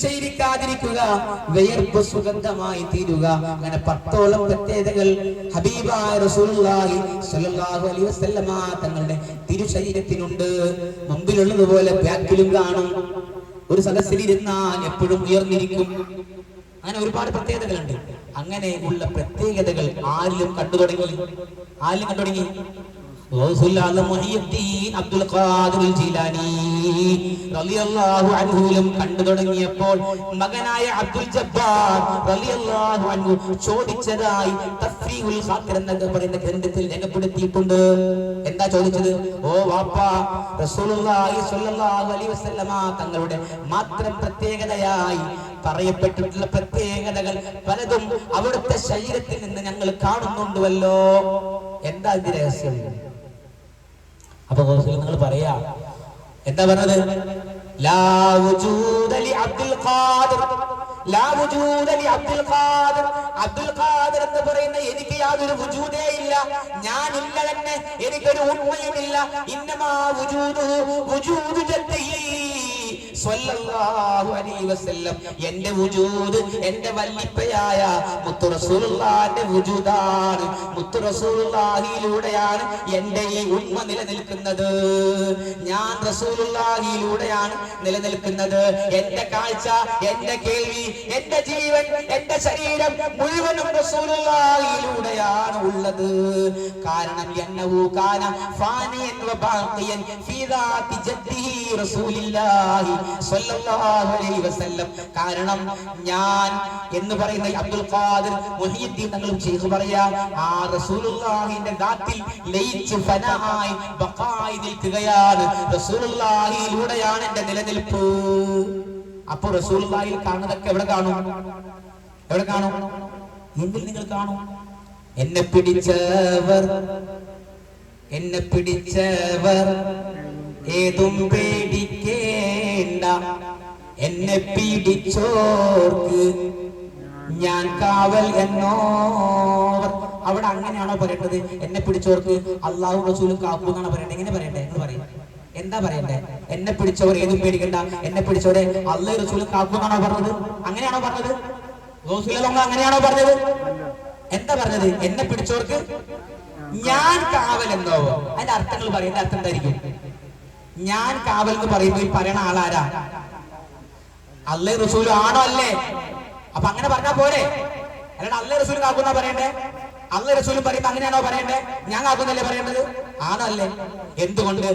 തിരിച്ചയിരിക്കാതിരിക്കുക വിയർപ്പ് സുഗന്ധമായി തീരുക. അങ്ങനെ പത്തോളം പ്രത്യേകതകൾ ഹബീബായ തങ്ങളുടെ തിരുശരീരത്തിനുണ്ട് മുമ്പിലുള്ളതുപോലെ ബാക്കിലും കാണും. ഒരു സദസ്സിലിരുന്നാൽ എപ്പോഴും ഉയർന്നിരിക്കും. അങ്ങനെ ഒരുപാട് പ്രത്യേകതകളുണ്ട്. അങ്ങനെ ഉള്ള പ്രത്യേകതകൾ ആരിലും കണ്ടു തുടങ്ങി. ആരിലും കണ്ടു തുടങ്ങി? അബ്ദുൽ ഖാദിർ ജീലാനി റളിയല്ലാഹു അൻഹുവിലും കണ്ടു തുടങ്ങിയപ്പോൾ മകനായ അബ്ദുൽ ജബ്ബാർ റളിയല്ലാഹു അൻഹു ചോദിച്ചതായി തഫ്രീഉൽ ഖാത്തിർ എന്നൊക്കെ പറയുന്ന ഗ്രന്ഥത്തിൽ രേഖപ്പെടുത്തിയിട്ടുണ്ട്. എന്താ ചോദിച്ചത്? ഓ വാപ്പ റസൂലുള്ളാഹി സ്വല്ലല്ലാഹു അലൈഹി വസല്ലമ തങ്ങളുടെ മാത്രം പ്രത്യേകതയായി പറയപ്പെട്ടിട്ടുള്ള പ്രത്യേകതകൾ പലതും അവിടുത്തെ ശരീരത്തിൽ നിന്ന് ഞങ്ങൾ കാണുന്നുണ്ടല്ലോ എന്താ ഇത് രഹസ്യം? അപ്പൊ നിങ്ങൾ പറയാ എന്താ പറഞ്ഞത്? അബ്ദുൽ ഖാദിർ. അബ്ദുൽ ഖാദിർ. അബ്ദുൽ ഖാദിർ എന്ന് പറയുന്ന എനിക്ക് യാതൊരു വജൂദേ ഇല്ല. ഞാൻ ഞാനില്ല തന്നെ എനിക്കൊരു ഉണ്മയുമില്ല. ഇന്നമാ വജൂദു വജൂദു ജദ്ദിഹി സ്വല്ലല്ലാഹു അലൈഹി വസല്ലം. എന്റെ വുജൂദ് എന്റെ വല്ലിപ്പയായ മുത്തു റസൂലുള്ളാഹിന്റെ വുജൂദാണ്. മുത്തു റസൂലുള്ളാഹിയിലൂടെയാണ് എന്റെ ഈ ഉമ്മ നിലനിൽക്കുന്നത്. ഞാൻ റസൂലുള്ളാഹിയിലൂടെയാണ് നിലനിൽക്കുന്നത്. എന്റെ കാഴ്ച എന്റെ കേൾവി എന്റെ ജീവൻ എന്റെ ശരീരം മുഴുവനും റസൂലുള്ളാഹിയിലൂടെയാണ് ഉള്ളത്. കാരണം എന്നഹു കാന ഫാനിയൻ വബാഖിയൻ ഫീ ദാതി ജദ്ദിഹി റസൂലില്ലാഹി കാരണം ഞാൻ എന്ന് പറയുന്ന അബ്ദുൽ ഖാദിർ മുഹിയുദ്ദീൻ പറയാ ആ റസൂലുള്ളാഹിന്റെ ദാത്തിൽ ബഖായി എന്റെ നിലനിൽപ്പ്. അപ്പൊ റസൂലുള്ളാഹിൽ കാണുന്നതൊക്കെ എവിടെ കാണും? എവിടെ കാണും? എന്തിൽ നിങ്ങൾ കാണും? എന്നെ പിടിച്ചവർ എന്നെ പിടിച്ചവർ ഏതും പേടിക്കേണ്ട എന്നെ പീഡിച്ചോർക്ക്. ഞാൻ കാവൽ എന്നോർ അവിടെ അങ്ങനെയാണോ പറയേണ്ടത്? എന്നെ പിടിച്ചോർക്ക് അള്ളാഹു റസൂലും കാക്കൂ എന്നാണ് പറയേണ്ടത്? എങ്ങനെ പറയണ്ടേ എന്ന് പറയും. എന്താ പറയണ്ടേ എന്നെ പിടിച്ചവർ ഏതും പേടിക്കണ്ട. എന്നെ പിടിച്ചവരെ അള്ളാഹു റസൂലും കാക്കൂ എന്നാണോ പറഞ്ഞത്? അങ്ങനെയാണോ പറഞ്ഞത്? അങ്ങനെയാണോ പറഞ്ഞത്? എന്താ പറഞ്ഞത്? എന്നെ പിടിച്ചവർക്ക് ഞാൻ കാവൽ എന്നോ അതിന്റെ അർത്ഥങ്ങൾ പറയും. അർത്ഥം എന്തായിരിക്കും? ഞാൻ കാവൽ എന്ന് പറയുമ്പോൾ ഈ പറയണ ആളാരാ? അല്ലേ റസൂൽ ആണോ അല്ലേ? അപ്പൊ അങ്ങനെ പറഞ്ഞാ പോരെ. അല്ലാണ്ട് അല്ലേ റസൂൽ കാക്കുന്ന പറയണ്ടേ? അല്ലേ റസൂലും പറയുമ്പോ അങ്ങനെയാണോ പറയണ്ടേ? ഞാൻ കാക്കുന്നല്ലേ പറയേണ്ടത്? ആണോ അല്ലേ എന്തുകൊണ്ട്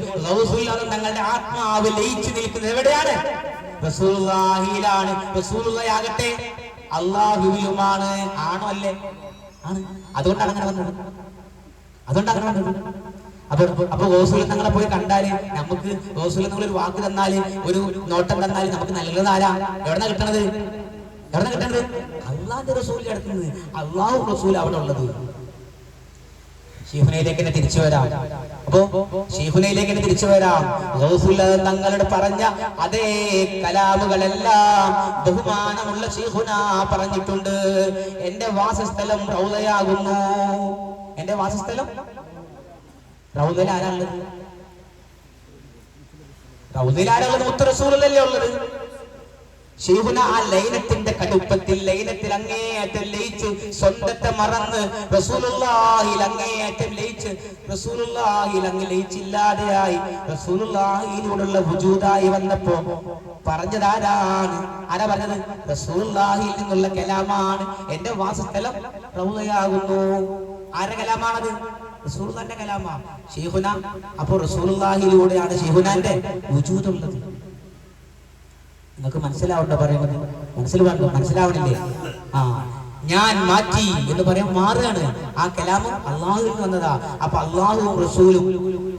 തങ്ങളുടെ ആത്മാവ് ലയിച്ചു നിൽക്കുന്നത് എവിടെയാണ്? റസൂലുള്ളാഹിയിലാണ്. റസൂലുള്ളയാകട്ടെ അള്ളാഹുവിലുമാണ്. ആണോ അല്ലേ? ആണ്. അതുകൊണ്ടാണ് അങ്ങനെ വന്നത്. അതുകൊണ്ടാണ് അങ്ങനെ വന്നത്. അപ്പൊ അപ്പൊ റസൂൽ തങ്ങളെ പോയി കണ്ടാൽ നമുക്ക് റസൂൽ നിങ്ങൾ ഒരു വാക്ക് തന്നാൽ ഒരു നോട്ടം തന്നാൽ നമുക്ക് നല്ലതാരാ എവിടെന്നാ കിട്ടണത്? എവിടെന്നാ കിട്ടണത്? അള്ളാന്റെ റസൂൽ കിടക്കുന്നത് അള്ളാഹു റസൂൽ അവിടെ ഉള്ളത്. ഷീഹുനയിലേക്ക് തന്നെ തിരിച്ചു വരാം. അപ്പോ ഷീഹുനയിലേക്ക് തന്നെ തിരിച്ചു വരാം. തങ്ങളോട് പറഞ്ഞ അതേ കലാമുകളെല്ലാം ബഹുമാനമുള്ള ഷീഹുന പറഞ്ഞിട്ടുണ്ട്. എന്റെ വാസസ്ഥലം റൗദയാകുന്നു. എന്റെ വാസസ്ഥലം? ആ ലൈനത്തിന്റെ കടുപ്പത്തിൽ ലൈനത്തിൽ അങ്ങേയറ്റം ലയിച്ച് സ്വന്തത്തെ മറന്ന് അങ്ങേയറ്റം ലയിച്ച് അങ്ങ് ലയിച്ചില്ലാതെയായി റസൂലുള്ളാഹിയിലൂടെയുള്ള വുജൂദായി വന്നപ്പോ പറഞ്ഞതാരാണ്? ആരാ പറഞ്ഞത്? റസൂലുള്ളാഹിൽ നിന്നുള്ള കലാമാണ്. എന്റെ വാസസ്ഥലം റൗദയാകുന്നു. ആരുടെ കലാമാണത്? റസൂലുള്ളാന്റെ കലാമ. ഷെയ്ഖുന അപ്പോൾ റസൂലുള്ളാഹിയിലൂടെയാണ് ഷെയ്ഖുനാന്റെ വുജൂദുള്ളത്. നിങ്ങൾക്ക് മനസ്സിലാവണ്ട പറയുന്നത്? മനസ്സിലാവണ്ട മനസ്സിലാവണില്ലേ? ആ. ഞാൻ മാറ്റി എന്ന് പറയാൻ മാറുകയാണ്. ആ കലാമം അള്ളാഹുവിൽ വന്നതാ. അപ്പൊ അള്ളാഹുവും റസൂലും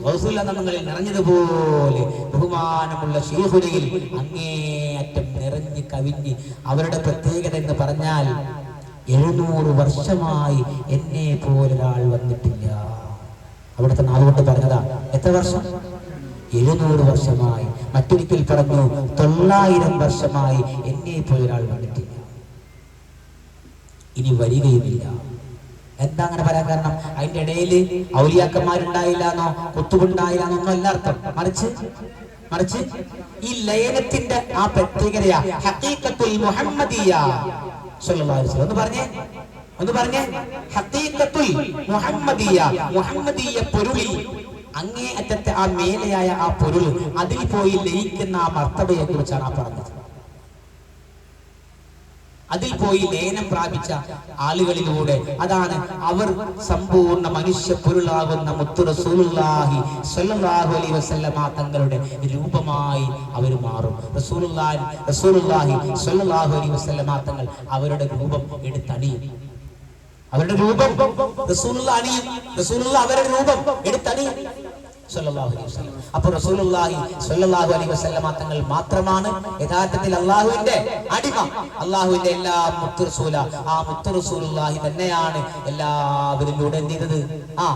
റസൂൽ നമ്മളിൽ നിറഞ്ഞതുപോലെ ബഹുമാനമുള്ള ഷീഹുരയിൽ അങ്ങേയറ്റം നിറഞ്ഞ് കവിഞ്ഞ് അവരുടെ പ്രത്യേകത എന്ന് പറഞ്ഞാൽ എഴുന്നൂറ് വർഷമായി എന്നെ പോലൊരാൾ വന്നിട്ടില്ല. അവിടുത്തെ നാളുകൊണ്ട് പറഞ്ഞതാ എത്ര വർഷം? എഴുന്നൂറ് വർഷമായി. മറ്റൊരിക്കൽ പറഞ്ഞു തൊള്ളായിരം വർഷമായി എന്നെ പോയൊരാൾ വന്നിട്ടില്ല. ഇനി വരികയുമില്ല. എന്താ അങ്ങനെ പറയാൻ കാരണം? അതിന്റെ ഇടയിൽ ഔലിയാക്കന്മാരുണ്ടായില്ല എന്നോ കുത്തുകൊണ്ടായില്ല എന്നൊന്നും എല്ലാ അർത്ഥം. മറിച്ച് മറിച്ച് ഈ ലയനത്തിന്റെ ആ പ്രത്യേകതയാ ഹഖീഖത്തുൽ മുഹമ്മദിയ. ഒന്ന് പറഞ്ഞേ. ഒന്ന് പറഞ്ഞേ. ഹഖീഖത്തുൽ മുഹമ്മദിയ പൊരുളിൽ അങ്ങേ അറ്റത്തെ ആ മേലെയായ ആ പൊരുൾ അതിൽ പോയി ലയിക്കുന്ന ആ മർത്തബയെ കുറിച്ചാണ് ആ പറഞ്ഞത്. അതിൽ പോയി ലയനം പ്രാപിച്ച ആളുകളിലൂടെ അതാണ് അവർ സമ്പൂർണ മനുഷ്യ പൊരുളാകുന്ന മുത്തുറസൂലുല്ലാഹി സ്വല്ലല്ലാഹു അലൈഹി വസല്ലമ തങ്ങളുടെ രൂപമായി അവർ മാറും. റസൂലുള്ളാഹി റസൂലുള്ളാഹി സ്വല്ലല്ലാഹു അലൈഹി വസല്ലമ തങ്ങൾ അവരുടെ രൂപം എടുത്തണിയും. അവരുടെ രൂപം. റസൂലുള്ള അണിയും റസൂലുള്ള അവരുടെ രൂപം എടുത്തണിയും അപ്പൊ റസൂലുള്ളാഹി സല്ലല്ലാഹു അലൈഹി വസല്ലമ തങ്ങൾ മാത്രമാണ് യഥാർത്ഥത്തിൽ അള്ളാഹുവിന്റെ അടിമ. അള്ളാഹുവിന്റെ എല്ലാ മുത്തു റസൂല ആ മുത്തു റസൂലുള്ളാഹി തന്നെയാണ് എല്ലാവരിലൂടെ എന്ത് ചെയ്തത്? ആ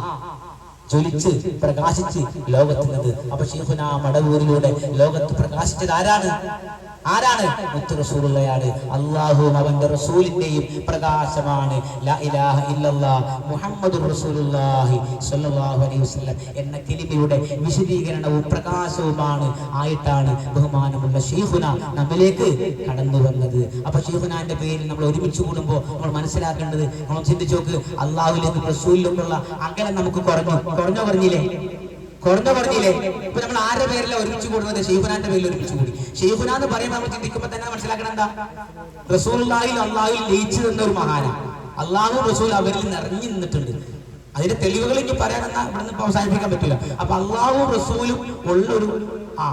ജ്വലിച്ച് പ്രകാശിച്ച് ലോകത്തുന്നത് അപ്പൊ ഷീഫുന മടവൂരിലൂടെ ലോകത്ത് പ്രകാശിച്ചത് ആരാണ്? ആരാണ്? മുത്തു റസൂലുള്ളയാണ് അള്ളാഹുവും അവന്റെ റസൂലിന്റെയും പ്രകാശമാണ്. ലാ ഇലാഹ ഇല്ലല്ലാ റസൂലുള്ളാഹി സ്വല്ലല്ലാഹു അലൈഹി വസല്ലം എന്ന കിലിമയുടെ വിശദീകരണവും പ്രകാശവുമാണ് ആയിട്ടാണ് ബഹുമാനമുള്ള ഷീഹുന നമ്മിലേക്ക് കടന്നു വന്നത് അപ്പൊ ഷെയ്ഖുനാന്റെ പേരിൽ നമ്മൾ ഒരുമിച്ച് കൂടുമ്പോൾ നമ്മൾ മനസ്സിലാക്കേണ്ടത് നമ്മൾ ചിന്തിച്ചു നോക്ക് അള്ളാഹുലേക്ക് റസൂലിലേക്കുള്ള അകലം നമുക്ക് കുറഞ്ഞു. കുറഞ്ഞോ പറഞ്ഞില്ലേ കുറഞ്ഞു പറഞ്ഞില്ലേ ഇപ്പൊ നമ്മൾ ആരുടെ പേരില ഒരുമിച്ച് കൂടുന്നത്? ഷെയ്ഫുനാന്റെ പേരിൽ ഒരുമിച്ച് കൂടി. ഷെയ്ഫുന എന്ന് പറയുമ്പോൾ നമ്മൾ ചിന്തിക്കുമ്പോൾ തന്നെ മനസ്സിലാക്കണം എന്താ? റസൂലുള്ളാഹിൽ അള്ളാഹിൽ ലയിച്ചു നിന്ന ഒരു മഹാന. അള്ളാഹു റസൂൽ അവരിൽ നിറഞ്ഞു നിന്നിട്ടുണ്ട്. അതിന്റെ തെളിവുകൾ എനിക്ക് പറയാനെന്നാ ഇവിടെ നിന്ന് അവസാനിപ്പിക്കാൻ പറ്റില്ല അപ്പൊ അള്ളാഹു റസൂലും ഉള്ളൊരു ആ.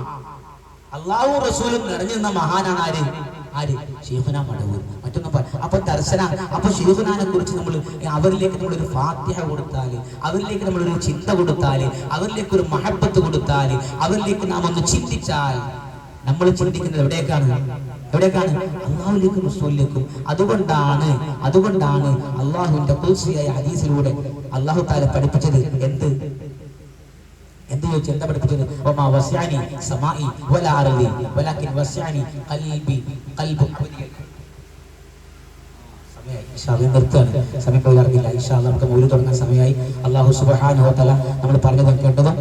അള്ളാഹു റസൂലും നിറഞ്ഞു നിന്ന മഹാനാണ് ആര്? ആര്? ഷെയ്ഖുന മടവൂർ. മറ്റൊന്നും പറ. അപ്പൊ ദർശന അപ്പൊ ഷെയ്ഖുനാനെ കുറിച്ച് നമ്മൾ അവരിലേക്ക് നമ്മളൊരു ഒരു ഫാത്തിഹ കൊടുത്താൽ അവരിലേക്ക് നമ്മളൊരു ചിന്ത കൊടുത്താൽ അവരിലേക്ക് ഒരു മഹബത്ത് കൊടുത്താൽ അവരിലേക്ക് നാം ഒന്ന് ചിന്തിച്ചാൽ നമ്മൾ ചിന്തിക്കുന്നത് എവിടേക്കാണ്? എവിടേക്കാണ്? അള്ളാഹുലേക്കും റസൂലിലേക്കും. അതുകൊണ്ടാണ് അതുകൊണ്ടാണ് അള്ളാഹുവിന്റെ ഹദീസിലൂടെ അള്ളാഹു താല പഠിപ്പിച്ചത് എന്ത്? ചോദിച്ചു എന്താ പഠിപ്പിച്ചത് ഒമാ വസ്യാനി സമായി വല അർദി വലക്കിൻ വസ്യാനി സമയമായി. ഇൻഷാ അല്ലാ നിർത്തുകയാണ് സമയം പോയി ഇൻഷാ അല്ലാ നമുക്ക് മൂൽ തുടങ്ങാൻ സമയമായി അള്ളാഹു സുബ്ഹാനഹു വ തആല നമ്മൾ പറഞ്ഞതും കേട്ടതും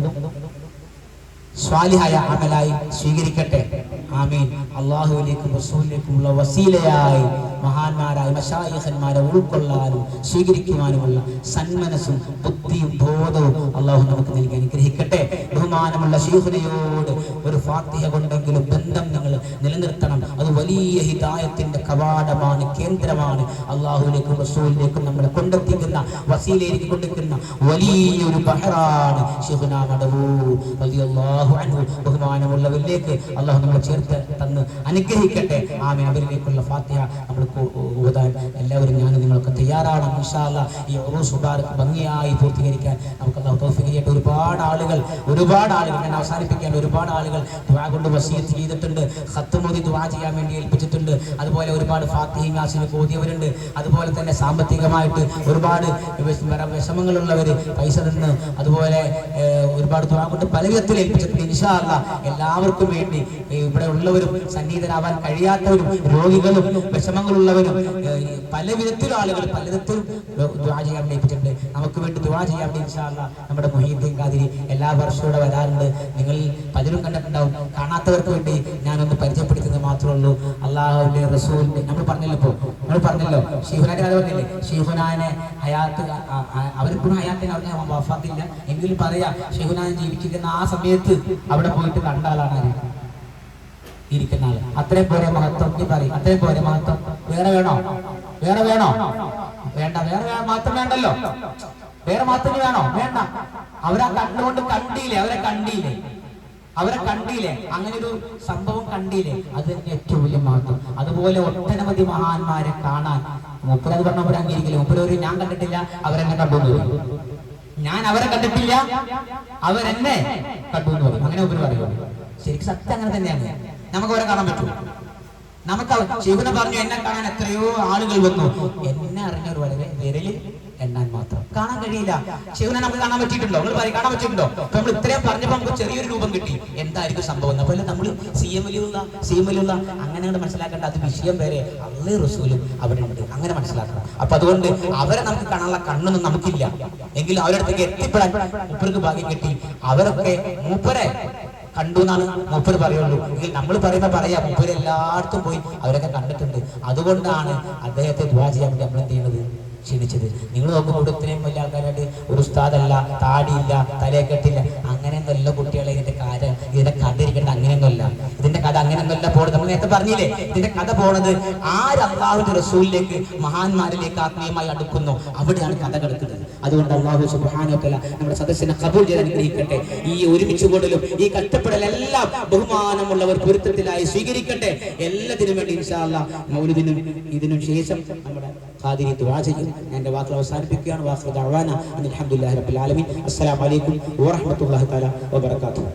സ്വാലിഹായ അമലായി സ്വീകരിക്കട്ടെ ആമീൻ അള്ളാഹുവിലേക്കും റസൂലിലേക്കുമുള്ള വസീലയായി മഹാന്മാരായ മഷായിഹന്മാരെ ഉൾക്കൊള്ളാനും സ്വീകരിക്കുവാനുമുള്ള സന്മനസ്സും ബുദ്ധിയും ബോധവും അള്ളാഹു നമുക്ക് നൽകി അനുഗ്രഹിക്കട്ടെ. ബഹുമാനമുള്ള ശീഹുനയോട് ഒരു ഫാത്തിഹ കൊണ്ടെങ്കിലും ബന്ധം നിങ്ങൾ നിലനിർത്തണം. അത് വലിയ ഹിതായത്തിന്റെ കവാടമാണ് കേന്ദ്രമാണ്. അള്ളാഹുവിലേക്കും റസൂലിലേക്കും നമ്മളെ കൊണ്ടെത്തിക്കുന്ന വസീലയിലേക്ക് കൊണ്ടെത്തിക്കുന്ന വലിയൊരു ബഹറാണ് ശിഹുന നടവൂ അൻഹു. ബഹുമാനമുള്ളവരിലേക്ക് അള്ളാഹു നമ്മളെ ചേർത്ത് തന്ന് അനുഗ്രഹിക്കട്ടെ. ആമേ അവരിലേക്കുള്ള ഫാത്തിഹ നമ്മൾ കോ- എല്ലാവരും ഞാൻ നിങ്ങളൊക്കെ തയ്യാറാണ്. ഇൻഷാ അല്ലാ ഈ ഉറൂസ് മുബാറക് ഭംഗിയായി പൂർത്തീകരിക്കാൻ നമുക്ക് അള്ളാഹു ചെയ്യട്ടെ. ഒരുപാട് ആളുകൾ ഒരുപാട് ആളുകൾ ഞാൻ അവസാനിപ്പിക്കാൻ ഒരുപാട് ആളുകൾ ദുആ കൊണ്ട് വസീയത്ത് ചെയ്തിട്ടുണ്ട്. ഖത്ത് മോദി ദുആ ചെയ്യാൻ വേണ്ടി ഏൽപ്പിച്ചിട്ടുണ്ട്. അതുപോലെ ഒരുപാട് ഫാത്തിഹി യാസിനും ഓതിയവരുണ്ട് അതുപോലെ തന്നെ സാമ്പത്തികമായിട്ട് ഒരുപാട് വിഷമങ്ങളുള്ളവർ പൈസ നിന്ന് അതുപോലെ ഒരുപാട് ദുആ കൊണ്ട് പല വിധത്തിൽ ഏൽപ്പിച്ചിട്ടുണ്ട്. ഇൻഷാ എല്ലാവർക്കും വേണ്ടി ഇവിടെ ഉള്ളവരും സന്നിഹിതരാവാൻ കഴിയാത്തവരും രോഗികളും വിഷമങ്ങളുള്ളവരും ഏഹ്, പല വിധത്തിലും ആളുകൾ പലതരത്തിലും ദുആ ചെയ്യാൻ വേണ്ടിയിട്ടുണ്ട് നമുക്ക് വേണ്ടി ദുആ ചെയ്യാൻ വേണ്ടി നമ്മുടെ മൊഹീദ്ദീൻ ഖാദിരി എല്ലാ വർഷവും ഇവിടെ വരാറുണ്ട്. നിങ്ങൾ പലരും കണ്ടിട്ടുണ്ടാവും. കാണാത്തവർക്ക് വേണ്ടി ഞാനൊന്ന് പരിചയപ്പെടുത്തുന്നത് മാത്രമേ ഉള്ളൂ. അള്ളാഹുവിന്റെ റസൂലിന്റെ നമ്മൾ പറഞ്ഞല്ലോ ഇപ്പോ? നമ്മൾ പറഞ്ഞല്ലോ. ഷീഹുനാന്റെ കഥ പറഞ്ഞില്ലേ? ഷീഹുനാനെ ഹയാത്ത് അവരിപ്പോഴും ഹയാത്തിന് അവരുടെ വഫാത്തില്ല. എങ്കിലും പറയാ ഷീഹുനാൻ ജീവിച്ചിരിക്കുന്ന ആ സമയത്ത് അവിടെ പോയിട്ട് കണ്ട ആളാണ് ഇരിക്കുന്ന ആൾ. അത്രയും പോരെ മഹത്വം. പറയും അത്രയും പോരെ മഹത്വം. വേറെ വേണോ? വേറെ വേണോ? വേണ്ട വേറെ മാത്രം വേണ്ടല്ലോ. വേറെ മാത്രം വേണോ? വേണ്ട. അവരാ കണ്ണുകൊണ്ട് കണ്ടില്ലേ? അവരെ കണ്ടില്ലേ? അവരെ കണ്ടില്ലേ? അങ്ങനെ ഒരു സംഭവം കണ്ടില്ലേ? അത് തന്നെ ഏറ്റവും വലിയ മഹത്വം. അതുപോലെ ഒട്ടനവധി മഹാന്മാരെ കാണാൻ മുപ്പത് പറഞ്ഞ അവർ അംഗീകരിക്കില്ല. മുപ്പത് ഞാൻ കണ്ടിട്ടില്ല. അവരെന്നെ കണ്ടു. ഞാൻ അവരെ കണ്ടിട്ടില്ല. അവരെന്നെ കണ്ടു അങ്ങനെ ഉപരി പറയുള്ളൂ ശരിക്കും സത്യം അങ്ങനെ തന്നെയാണ്. നമുക്ക് അവരെ കാണാൻ പറ്റും. നമുക്ക് അവ- പറഞ്ഞു എന്നെ കാണാൻ എത്രയോ ആളുകൾ വന്നു. എന്നെ അറിഞ്ഞവർ വളരെ വിരലിൽ എണ്ണാൻ മാത്രം. കാണാൻ കഴിയില്ല. ശിവനെ നമുക്ക് കാണാൻ പറ്റിയിട്ടുണ്ടോ? നിങ്ങൾ പറയും കാണാൻ പറ്റിയിട്ടുണ്ടോ? അപ്പൊ നമ്മൾ ഇത്രയും പറഞ്ഞപ്പോൾ നമുക്ക് ചെറിയൊരു രൂപം കിട്ടി. എന്തായിരിക്കും സംഭവം? അതുപോലെ നമ്മൾ സി എം വലിയുള്ള സി എം വലിയുള്ള അങ്ങനെ അങ്ങട് മനസ്സിലാക്കേണ്ട അത് വിഷയം വരെ അള്ളേ റസൂലും അവിടെ ഉണ്ട്. അങ്ങനെ മനസ്സിലാക്കണം. അപ്പൊ അതുകൊണ്ട് അവരെ നമുക്ക് കാണാനുള്ള കണ്ണൊന്നും നമുക്കില്ല. എങ്കിലും അവരുടെ അടുത്തേക്ക് എത്തിപ്പെടാൻ മൂപ്പർക്ക് ഭാഗ്യം കിട്ടി. അവരൊക്കെ മൂപ്പരെ കണ്ടു എന്നാണ് മൂപ്പര് പറയുള്ളൂ. എങ്കിൽ നമ്മൾ പറയുമ്പോൾ പറയാം. മൂപ്പര് എല്ലായിടത്തും പോയി അവരൊക്കെ കണ്ടിട്ടുണ്ട്. അതുകൊണ്ടാണ് അദ്ദേഹത്തെ ദ്വാ ചെയ്യാൻ നമ്മൾ എന്ത് ചെയ്യുന്നത്? ക്ഷണിച്ചത്. നിങ്ങൾ നോക്കുമ്പോൾ ഇവിടെ ഇത്രയും വലിയ ആൾക്കാരായിട്ട് ഒരു ഉസ്താദല്ല താടിയില്ല തലയെക്കെട്ടില്ല നല്ല കുട്ടികളെ ഇതിന്റെ കാര്യം ഇതിന്റെ കഥ ഇരിക്കേണ്ട അങ്ങനെയൊന്നുമല്ല. ഇതിന്റെ കഥ അങ്ങനെയൊന്നുമല്ല പോണത്. നമ്മൾ നേരത്തെ പറഞ്ഞില്ലേ? ഇതിന്റെ കഥ പോണത് ആര് അള്ളാഹുവിന്റെ റസൂലിലേക്ക് മഹാന്മാരിലേക്ക് ആത്മീയമായി അടുക്കുന്നു? അവിടെയാണ് കഥ കിടക്കുന്നത് അതുകൊണ്ട് അള്ളാഹു സുബാനോക്കല നമ്മുടെ സദസ്സിനെ കബൂൽ ചെയ്ത് അനുഗ്രഹിക്കട്ടെ. ഈ ഒരുമിച്ച് കൂടലും ഈ കഷ്ടപ്പെടലെല്ലാം ബഹുമാനമുള്ളവർ പൊരുത്തത്തിലായി സ്വീകരിക്കട്ടെ. എല്ലാത്തിനും വേണ്ടി ഇൻഷാല്ല മൗലിദിനും ഇതിനും ശേഷം നമ്മുടെ ഖാദിരി ദുആ ചെയ്യും. എന്റെ വാക്കുകൾ അവസാനിപ്പിക്കുകയാണ്. വാക്കുകൾ ദഅവാന അൽഹംദുലില്ലാഹി റബ്ബിൽ ആലമീൻ. അസ്സലാമു അലൈക്കും വറഹ്മത്തുള്ളാഹി തആല വബറകാതുഹു.